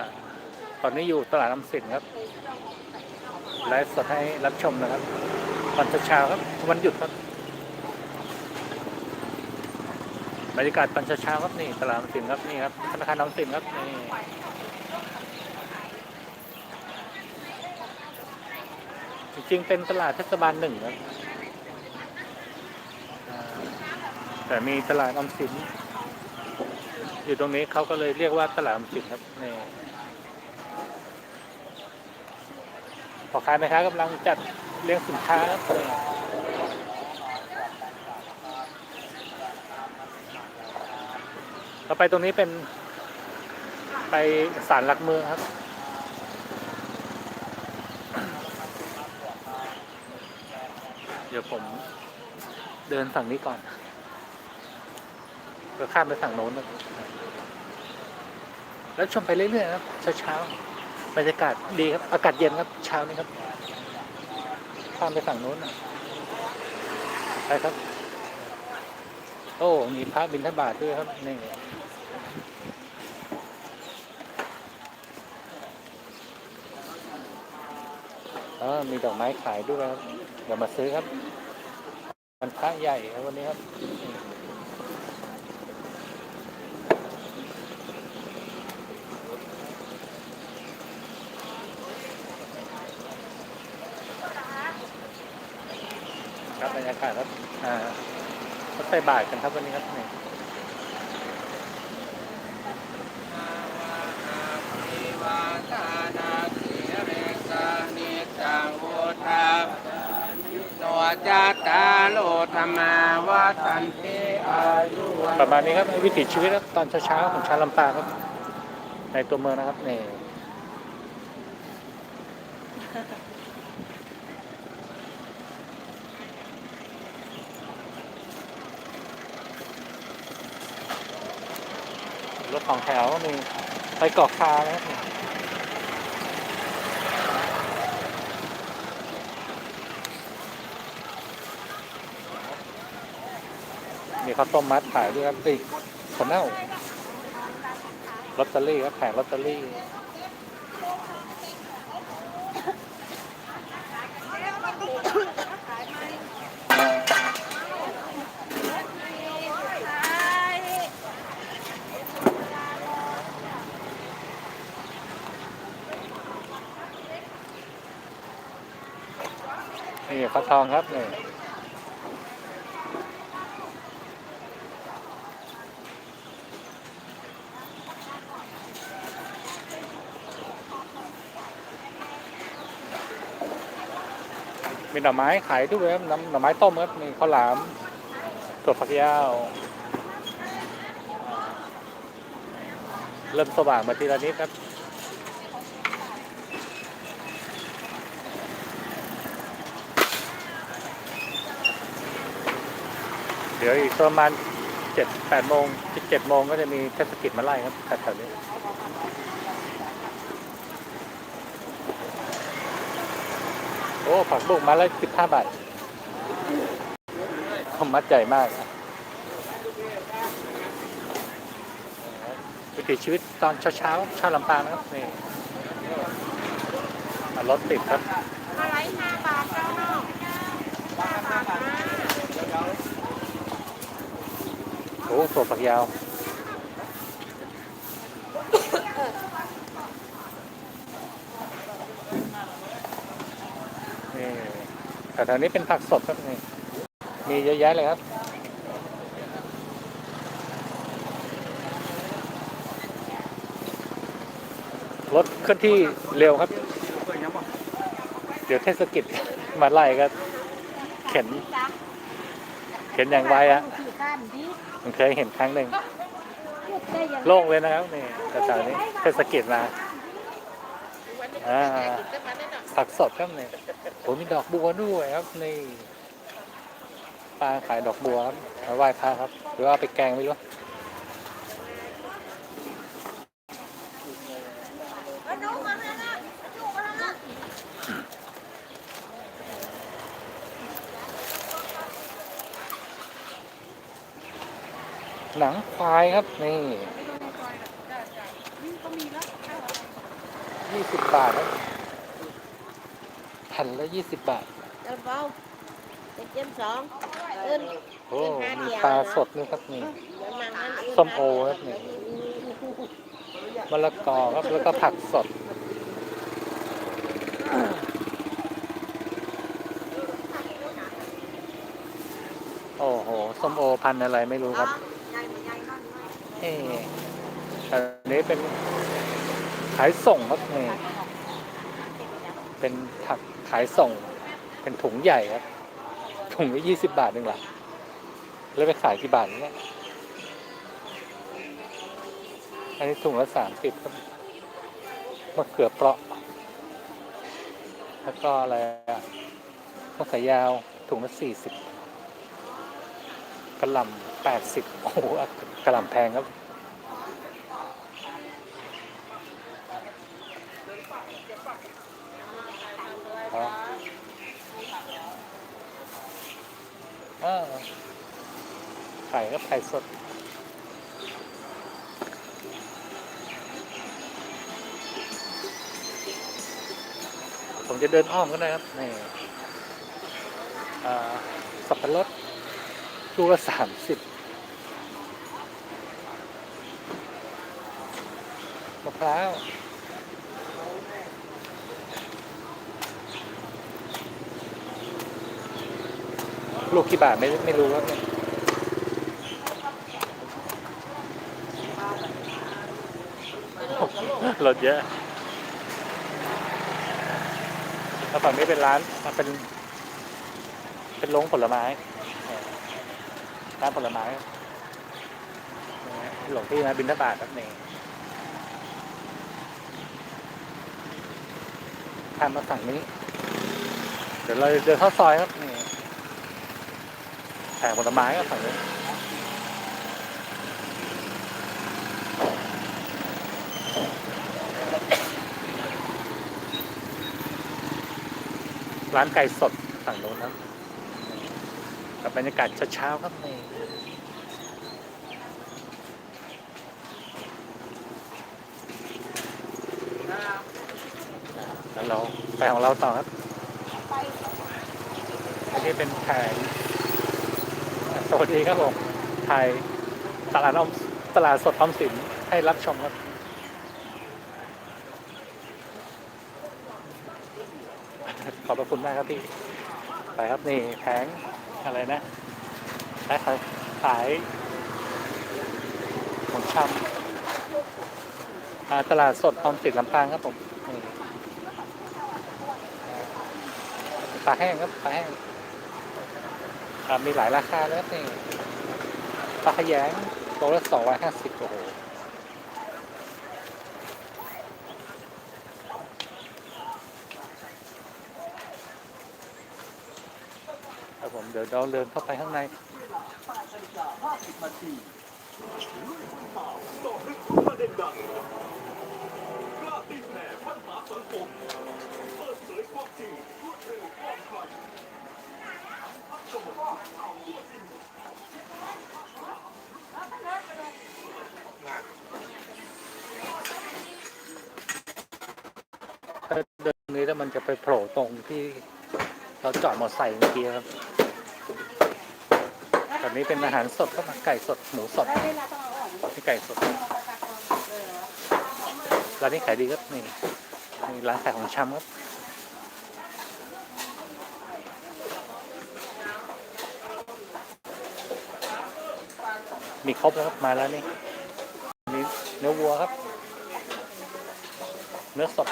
อ่าตอนนี้อยู่ตลาดน้ำสินครับไลฟ์สดให้รับชมนะครับตอนเช้าครับวันหยุดครับบรรยากาศตอนเช้าครับนี่ตลาดน้ำสินครับนี่ครับธนาคารน้ำสินครับนี่จริงๆเป็นตลาดเทศบาลหนึ่งครับแต่มีตลาดออมสินอยู่ตรงนี้เขาก็เลยเรียกว่าตลาดออมสินครับนี่ พอค้าแม่ค้ากำลังจัดเรียงสินค้าครับนี่ต่อไปตรงนี้เป็นไปศาลหลักเมืองครับเดี๋ยวผมเดินฝั่งนี้ก่อนก็ข้ามไปฝั่งโน้นนะแล้วชมไปเรื่อยๆครับเช้าๆ บรรยากาศดีครับ อากาศเย็นครับ เช้านี้ครับ ข้ามไปฝั่งโน้นนะไปครับ โอ้ มีพระบิณฑบาตด้วยครับ นี่เออมีดอกไม้ขายด้วยครับ เดี๋ยวมาซื้อครับ มันพระใหญ่ครับวันนี้ครับ ครับบรรยากาศรับอ่าเขาใส่าตรกันครับวันนี้ครับนี่วาทานาสีเรสานิจัตตาโลธรรมาวัตันติอายุประมาณนี้ครับวิถีชีวิตตอนเช้าๆของชาวลำปางครับ ในตัวเมืองนะครับนี่ รถสองแถวหนึ่งไปเกาะคาแล้วมีข้าวต้มมัดขายด้วยครับติคนเน่าลอตเตอรี่ครับแผงลอตเตอรี่ นี่ ฟักทองครับนี่มีหน่อไม้ขายด้วยครับน้ำหน่อไม้ต้มครับมีข้าวหลามถั่วฝักยาว เริ่มสว่างมาทีละนิดครับ เดี๋ยวอีกประมาณเจ็ดแปดโมงเจ็ดโมงก็จะมีเทศกิจมาไล่ครับแถวๆนี้โอ้ผักบุ้งมาแล้วสิบห้าบาทผมมัดใหญ่มากวิถีชีวิตตอนเช้าๆชาวลำปางนะครับนี่รถติดครับอะไรห้าบาทเจ้านาะห้าบาทนะ โอ้ตัวฝักยาว นี่แต่ทางนี้เป็นผักสดครับนี่ มีเยอะแยะเลยครับ รถเคลื่อนที่เร็วครับ เดี๋ยวเทศกิจมาไล่ก็เข็น เข็นอย่างไวอะ ผมเคยเห็นครั้งหนึ่งได้ยังไงโล่งเลยนะครับนี่แถวๆนี้เทศกิจมาอ่าผักสดครับนี่โอ้มีดอกบัวด้วยครับนี่ป้าขายดอกบัวครับมาไหว้พระครับ หรือว่าเอาไปแกงไม่รู้ หนังควายครับนี่ก็มีแล้วอยี่สิบบาทครับแผ่นละยี่สิบบาทเจ้าเบาเป็นเจ็ดสองเอิ้นโอ้มีปลาสดนี่ครับนี่เดี๋ยวมันนั่นเงส้มโอครับนี่มะละกอครับแล้วก็ผักสดโอ้โหส้มโอพันธุ์อะไรไม่รู้ครับ ใหญ่ใหญ่มาก เอ๊ะอันนี้เป็นขายส่งครับนี่เป็นผักขายส่ง เป็นถุงใหญ่ครับ ถุงละยี่สิบบาทเองหรอแล้วไปขายกี่บาทเนี่ยอันนี้ถุงละสามสิบครับมะเขือเปราะ แล้วก็อะไรอะมะเขือยาวถุงละสี่สิบ กระหล่ำแปดสิบโอ้โหกระหล่ำแพงครับ ไข่ก็ไข่สดผมจะเดินอ้อมก็ได้ครับ นี่สับปะรด ลูกละสามสิบมะพร้าวลูกกี่บาทไม่ไม่รู้ครับเนี่ยรถเยอะแล้วฝั่งนี้เป็นร้านอะเป็นเป็นโรงผลไม้ เออร้าผลไม้หลวงพี่นะบินทบาทครับนี่ข้ามมาฝั่งนี้ เดี๋ยวเราเดินเข้าซอยครับนี่แผงผลไม้ก็ฝั่งนี้ร้านไก่สดฝั่งโน้นครับ กับบรรยากาศเช้าๆครับนี่แล้วเราไปของเราต่อครับ อันนี้เป็นแผงสวัสดีครับผมไทยตลาดออมตลาดสดออมสินให้รับชมครับขอบพระคุณมากครับพี่ ไปครับนี่แผงอะไรนะขายขายขายของชำอ่าตลาดสดออมสินลำปางครับผมปลาแห้งครับปลาแห้งมีหลายราคาแล้วนี่ปลาขยงตัวละสองร้อยห้าสิบโอ้โหครับผม เดี๋ยวเราเดินเข้าไปข้างในถ้าเดินตรงนี้แล้วมันจะไปโผล่ตรงที่เราจอดมอเตอร์ไซค์เมื่อกี้ครับ แบบนี้เป็นอาหารสดก็มาไก่สดหมูสดนี่ไก่สดร้านนี้ขายดีครับนี่นี่ร้านขายของชำครับมีครบแล้วครับมาแล้วนี่มีเนื้อวัวครับ เนื้อสด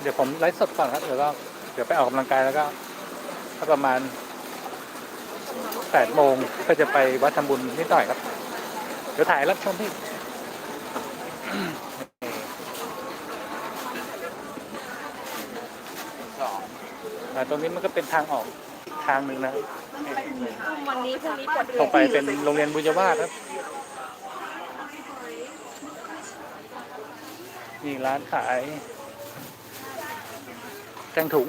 เดี๋ยวผมไลฟ์สดก่อนครับเดี๋ยวก็เดี๋ยวไปออกกำลังกายแล้วก็ถ้าประมาณแปดโมงก็จะไปวัดทำบุญนิดหน่อยครับ เดี๋ยวถ่ายรับชมพี่อ่าตรงนี้มันก็เป็นทางออกอีกทางหนึ่งนะครับวันนี้พรุ่งนี้ปวดตรงไปเป็นโรงเรียนบุญยวาสครับ นี่ร้านขายแกงถุง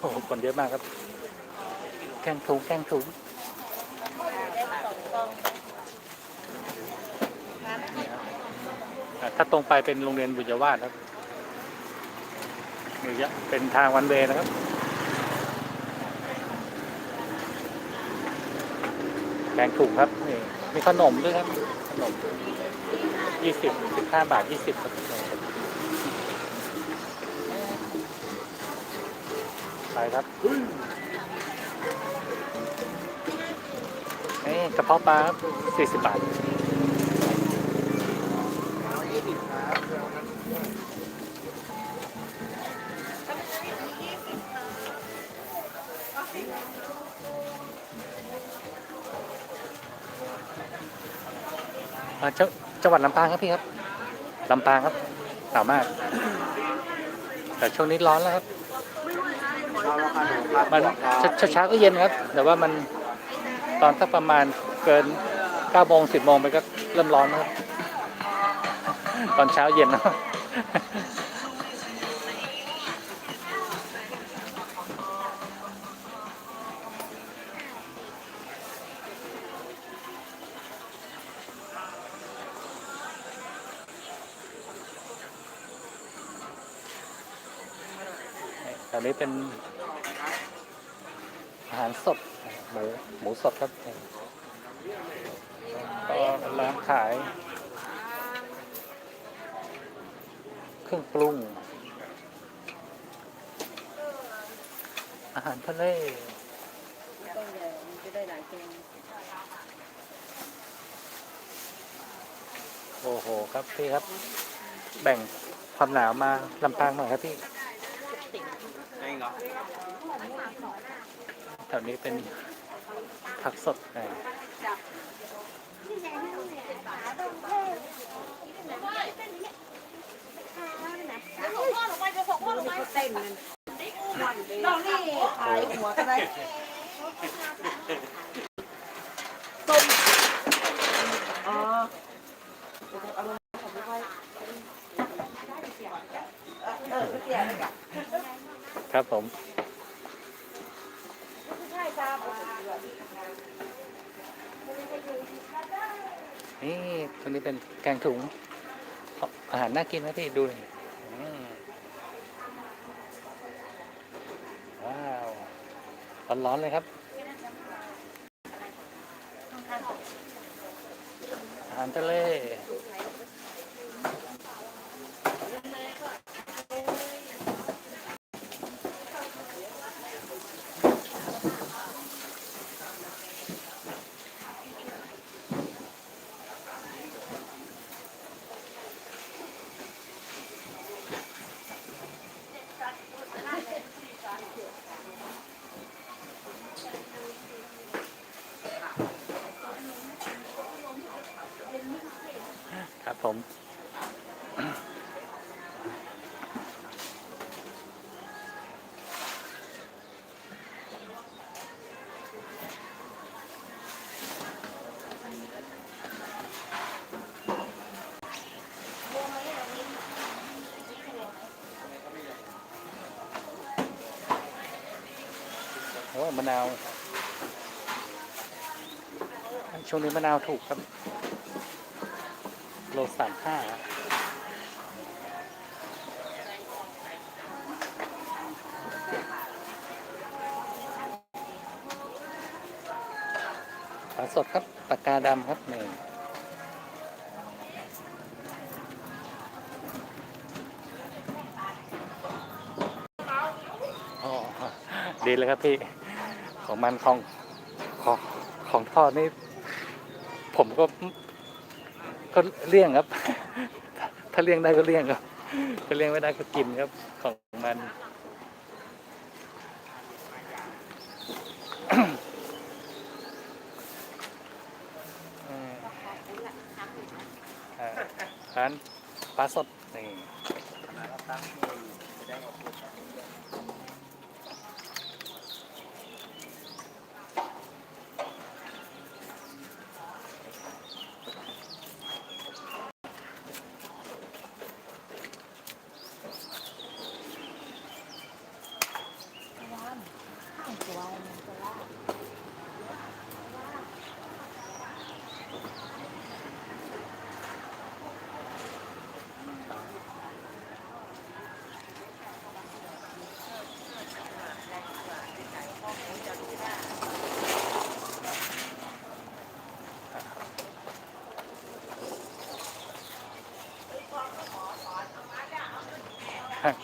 โอ้โหคนเยอะมากครับ แกงถุงแกงถุงถ้าตรงไปเป็นโรงเรียนบุญวาสครับนี่จะเป็นทางวันเวย์นะครับ แกงถุงครับนี่มีขนมด้วยครับ ขนมยี่สิบสิบห้าบาทยี่สิบครับไปครับนี่กระเพาะปลาครับสี่สิบบาทาจังจังหวัดลำปางครับพี่ครับลำปางครับหนาวมาก แต่ช่วงนี้ร้อนแล้วครับมันเช้าเช้าๆก็เย็นครับ แต่ว่ามันตอนสักประมาณเกิน9โมง10โมงไปก็เริ่มร้อนแล้วครับ ตอนเช้าเย็นนะ แถวนี้เป็นอาหารสดหมูหมูสดครับก็ร้านขาย เครื่องปรุง อาหารทะเลต้องใหญ่มันจะได้หลายแกงโอ้โหครับพี่ครับ แบ่งความหนาวมาลำปางหน่อยครับพี่จริง เหรอแถวนี้เป็นผักสดนะเต้นกันเรานี่ขายหัวก็ได้ต้มอ๋อเอาลงของไม่ค่อยเออเสียเลยกัน ครับผมนี่ตรงนี้เป็นแกงถุง อาหารน่ากินนะพี่ดูหน่อยว้าวร้อนๆเลยครับ อาหารทะเละนาวช่วงนี้มะนาวถูกครับ โลสามห้าปลาสดครับปากกาดำครับหนี่อ๋อดีเลยครับพี่ ของมันของของของทอดนี่ผมก็ ก็เลี่ยงครับ ถ้าเลี่ยงได้ก็เลี่ยงครับ ถ้าเลี่ยงไม่ได้ก็กินครับ ของมันอืมอ่าร้านปลาสดนี่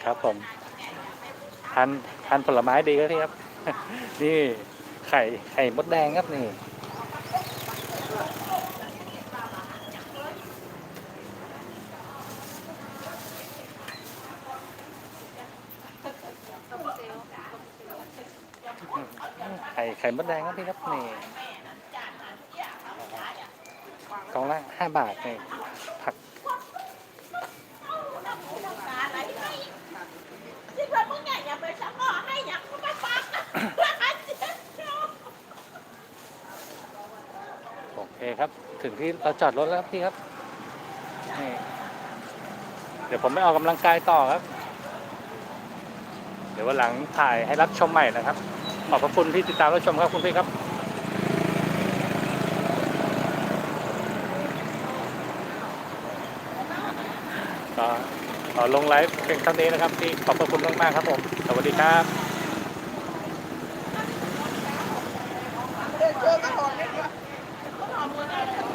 ครับผมทานทานผลไม้ดีก็ที่ครับ นี่ไข่ไข่มดแดงครับนี่ไข่ไข่มดแดงครับพี่ครับนี่กองละห้าบาทนี่ผัก คิดว่ามึงเนี่ยอย่า ไปสมอให้อยากมึงไปฟังโอเคครับ ถึงที่เราจอดรถแล้วครับพี่ครับนี่เดี๋ยวผมไปออกกำลังกายต่อครับ เดี๋ยววันหลังถ่ายให้รับชมใหม่นะครับ ขอบพระคุณที่ติดตามรับชมครับคุณพี่ครับ ก็ขอ ลงไลฟ์เพียงเท่านี้นะครับพี่ขอบพระคุณมากๆครับผม สวัสดีครับ